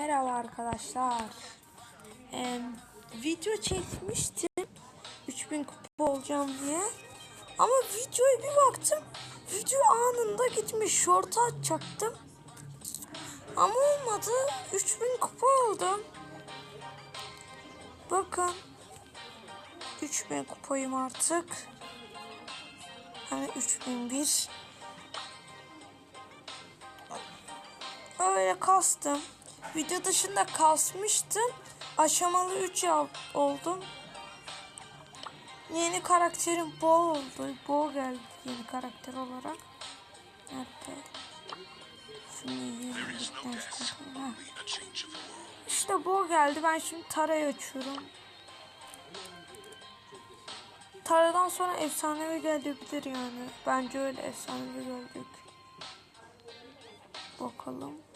Merhaba arkadaşlar. Ee, video çekmiştim. 3000 kupa olacağım diye. Ama videoya bir baktım. Video anında gitmiş. Short'a atacaktım. Ama olmadı. 3000 kupa oldum. Bakın. 3000 kupayım artık. Hani 3001. Öyle kastım. Video dışında kasmıştım. Aşamalı 3 oldum. Yeni karakterim Bo oldu. Bo geldi yeni karakter olarak. Nerede? Şunu. İşte Bo geldi. Ben şimdi Tara'yı açıyorum. Tara'dan sonra efsanevi gelebilir yani. Bence öyle efsanevi gördük. Bakalım.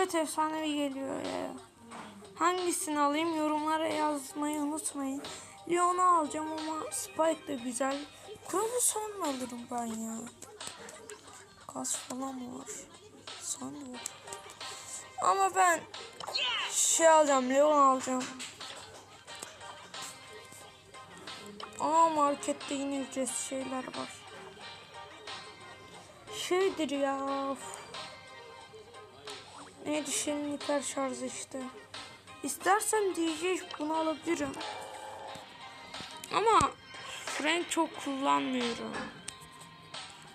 Evet efsanevi geliyor ya. Hangisini alayım yorumlara yazmayı unutmayın. Leon'u alacağım ama Spike de güzel. Kurulu son alırım ben ya. Kas falan var. Sandım. Ama ben şey alacağım. Leon alacağım. Aa markette yine ücretsiz şeyler var. Şeydir ya. of. Neydi şeyin hiper şarjı işte. İstersem DJ bunu alabilirim. Ama Frank çok kullanmıyorum.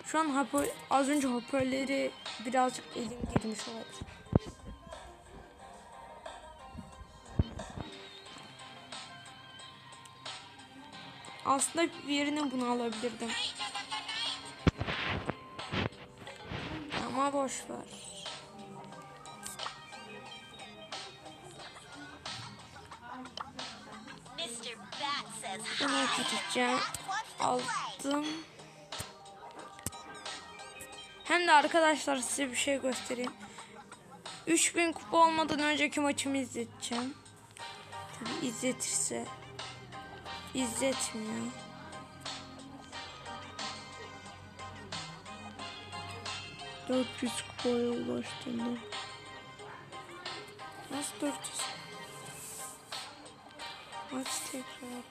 Şu an hoparl az önce hoparlörleri birazcık elim girmiş olabilir. Aslında bir yerine bunu alabilirdim. Ama boş ver. Bunu play? Aldım. Hem de arkadaşlar size bir şey göstereyim. 3000 kupa olmadan önceki maçımı izleteceğim. Tabi izletirse. İzletmiyor. Dört yüz kupaya ulaştığında. Nasıl 400? Maç tekrar.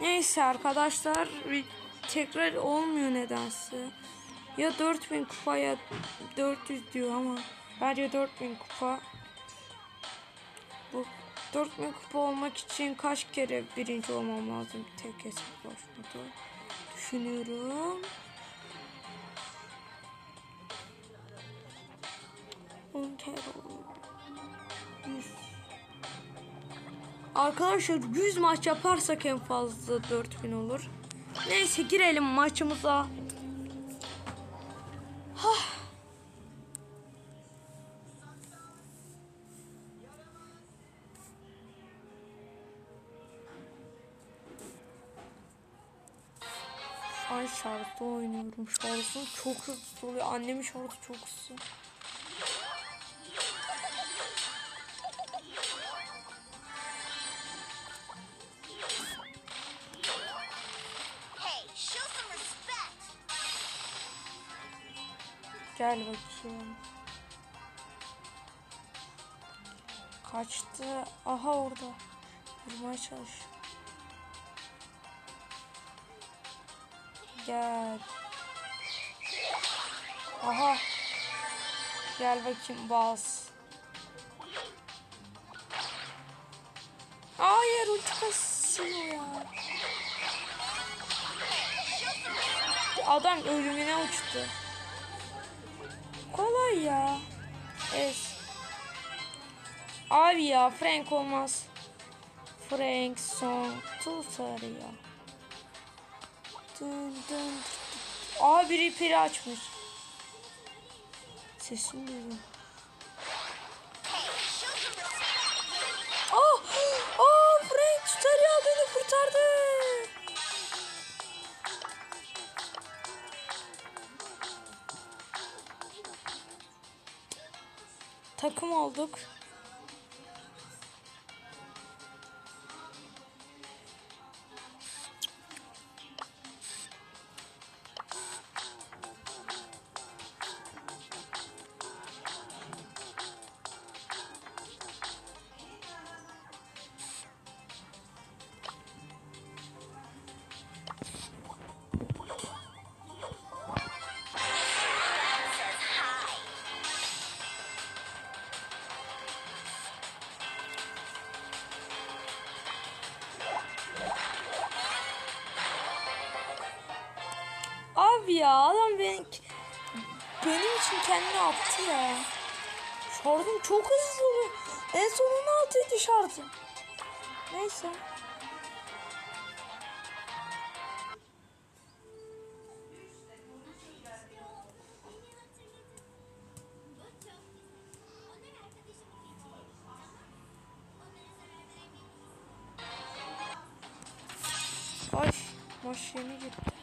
Neyse arkadaşlar tekrar olmuyor nedense. Ya 4000 kupa ya 400 diyor ama bence 4000 kupa. Bu 4000 kupa olmak için kaç kere birinci olmam lazım tek hesap başladı. Düşünüyorum. 10 kere olur. 100. Arkadaşlar 100 maç yaparsak en fazla 4000 olur. Neyse girelim maçımıza. Hah. Şu an şarkı oynuyorum. Şarkı çok hızlı oluyor. Annemin şarkı çok hızlı. Gel bakayım. Kaçtı. Aha orada. Vurmaya çalış. Gel. Aha. Gel bakayım bas. Hayır ulti kasıyor ya. Adam ölümüne uçtu. Kolay ya. Es. Abi ya Frank olmaz. Frank son tutar ya. Dın dın biri piri açmış. Sesini duydum. Olduk. Benim, için kendini attı ya. Şarjım çok hızlı oluyor. En son 16 idi şarjım. Neyse. Ay maç yeni gitti.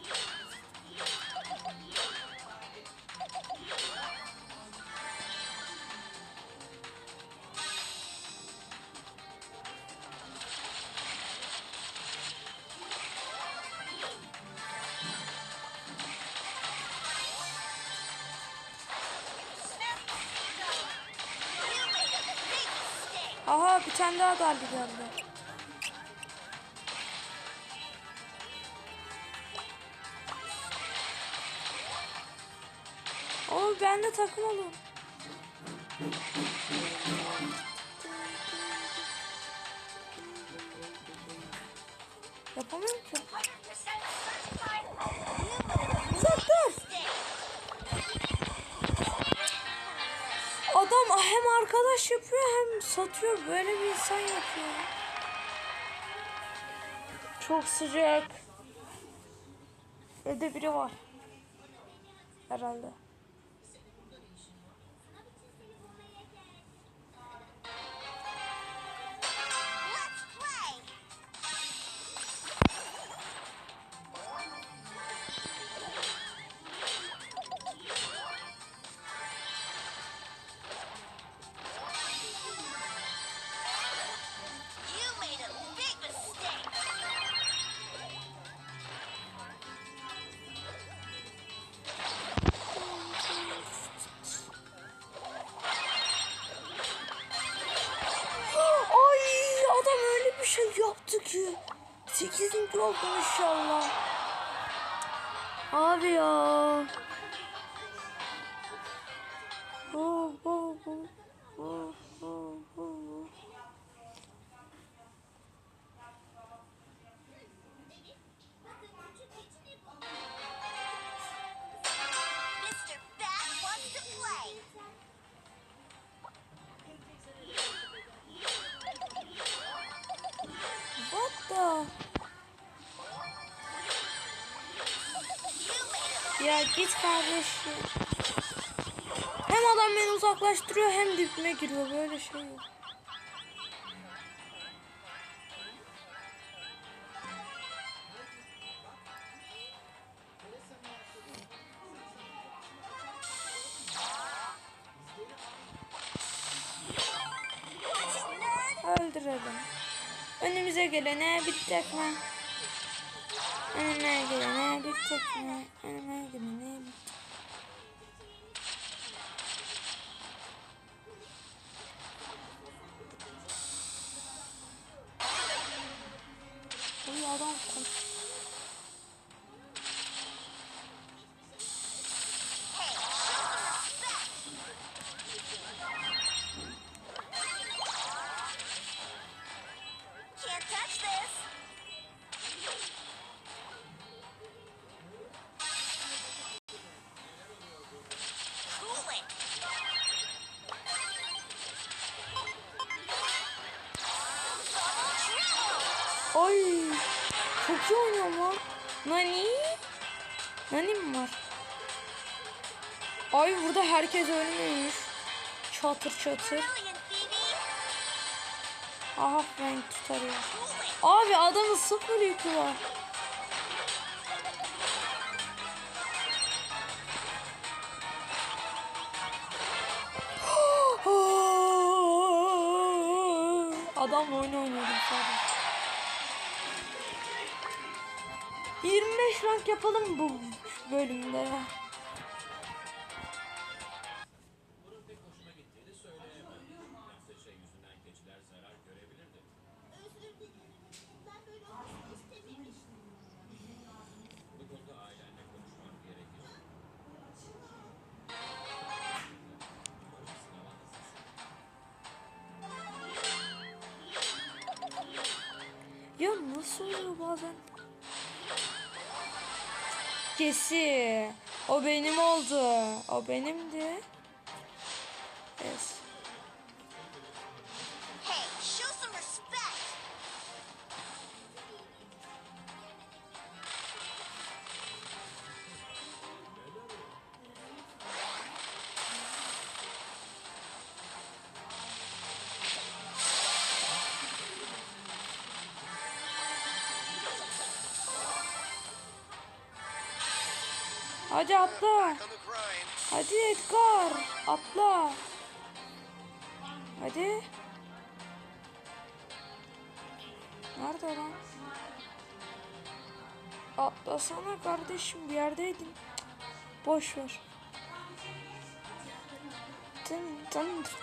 Aha bir tane daha darbe geldi. Oğlum ben de takım olun. Yapamıyorum ki. 100% Adam hem arkadaş yapıyor hem satıyor. Böyle bir insan yapıyor. Çok sıcak. Evde biri var. Herhalde. 8. oldum inşallah. Abi ya. Oh, oh, oh, oh, oh, oh. Ya git kardeşim. Hem adam beni uzaklaştırıyor hem dibime giriyor. Böyle şey yok. Öldürelim. Önümüze gelene うんないけどねできちゃってねうんないけどねこれやろうこっち Nani? Nani mi var? Ay burada herkes ölmüş. Çatır çatır. Aha Frank tutarıyor. Abi adamın sıfır yükü var. Rank yapalım bu bölümde ya. Nasıl oluyor bazen? Cesi. O benim oldu. O benimdi. Yes. Hadi atla. Hadi Edgar. Atla. Hadi. Nerede lan? Atlasana kardeşim bir yerdeydin. Boş ver. Tın tın tın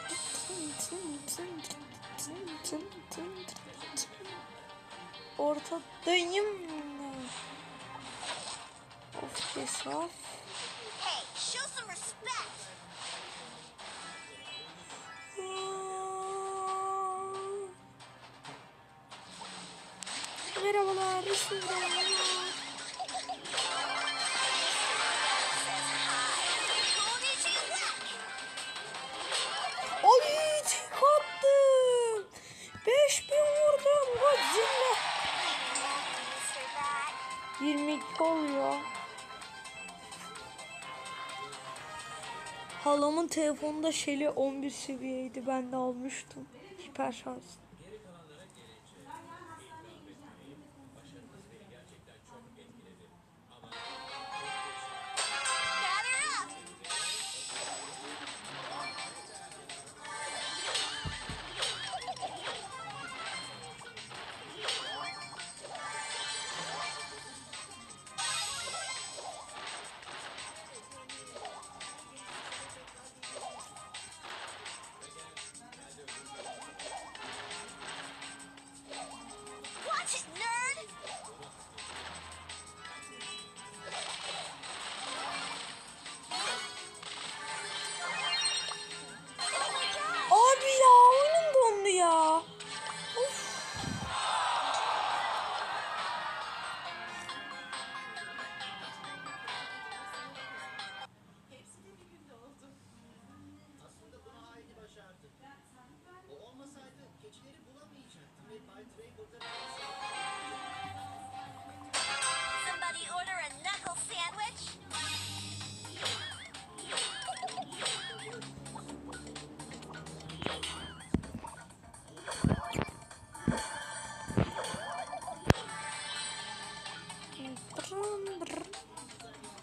tın tın tın tın Ortadayım. Of kesaf. Hey, show some respect. Merhabalar, Bismillah. Halamın telefonunda Shelly 11 seviyeydi. Ben de almıştım. Hiper şarj.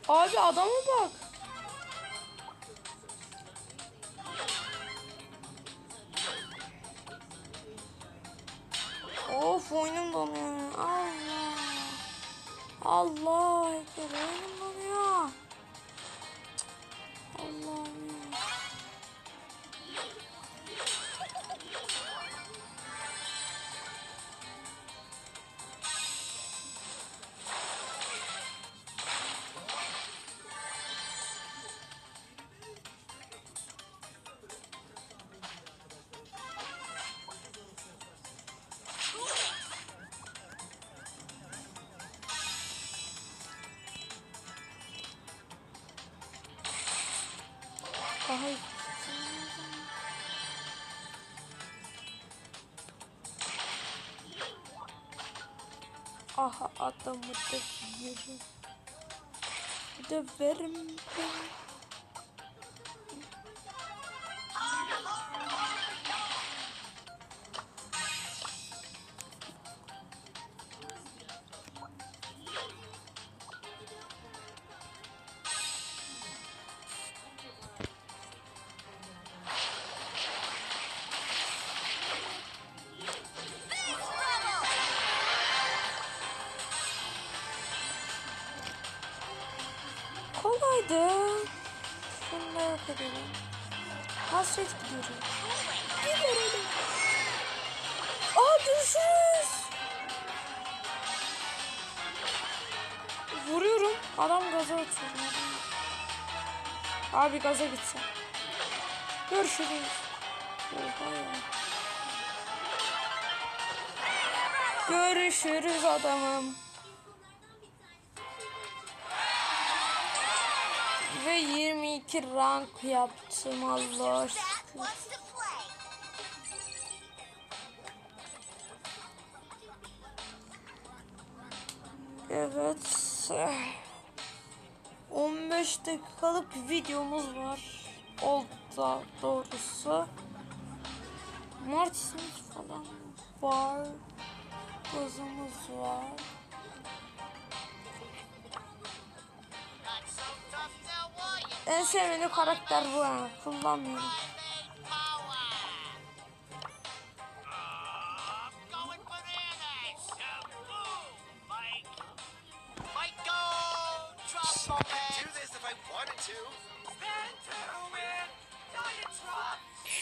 Abi adama bak. Of oyunum donuyor. Allah. Allah ekber I Aha adam with the vision. The vermin. Şunu da yok edelim. Hasret gidiyorum. Gidiyorum. Aa görüşürüz. Vuruyorum. Adam gaza atıyor. Abi gaza gitsin. Görüşürüz. Oha ya. Görüşürüz adamım. Ki rank yaptım Allah aşkına. Evet. 15 dakikalık videomuz var. Oldu doğrusu. Martisimiz falan var. Kızımız var. En sevdiğim karakter bu yani. Kullanmıyorum.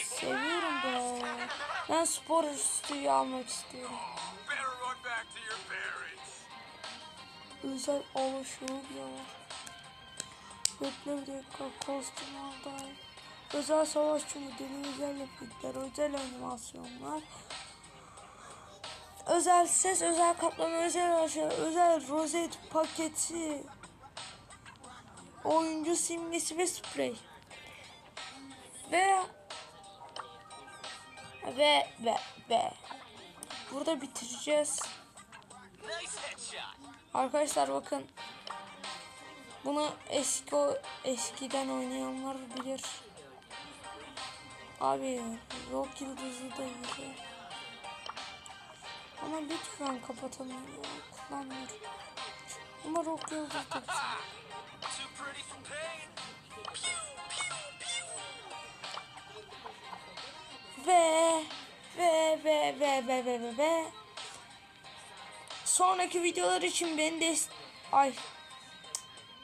Seviyorum be. Ben spor üstüyü almak istiyorum. Özel alışveriş var. Dakika kostüm aldı. Özel savaşçı modeli, özel efektler, özel animasyonlar. Özel ses, özel kaplama, özel aşağı, özel rozet paketi. Oyuncu simgesi ve sprey. Ve ve ve ve burada bitireceğiz. Arkadaşlar bakın. Bunu eski eskiden oynayanlar bilir. Abi Rock Yıldızı da güzel. Ama lütfen kapatalım ya. Kullanmıyorum. Ama Rock Yıldızı da. Ve ve ve ve ve ve ve ve sonraki videolar için beni des ay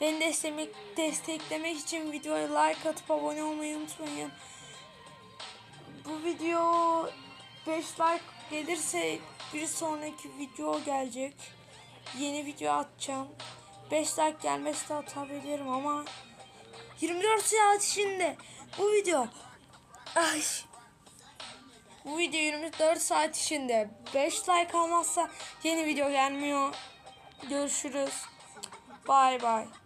beni desteklemek desteklemek için videoya like atıp abone olmayı unutmayın. Bu video 5 like gelirse bir sonraki video gelecek. Yeni video atacağım. 5 like gelmesi de atabilirim ama 24 saat içinde bu video ay bu video 24 saat içinde 5 like almazsa yeni video gelmiyor. Görüşürüz. Bay bay.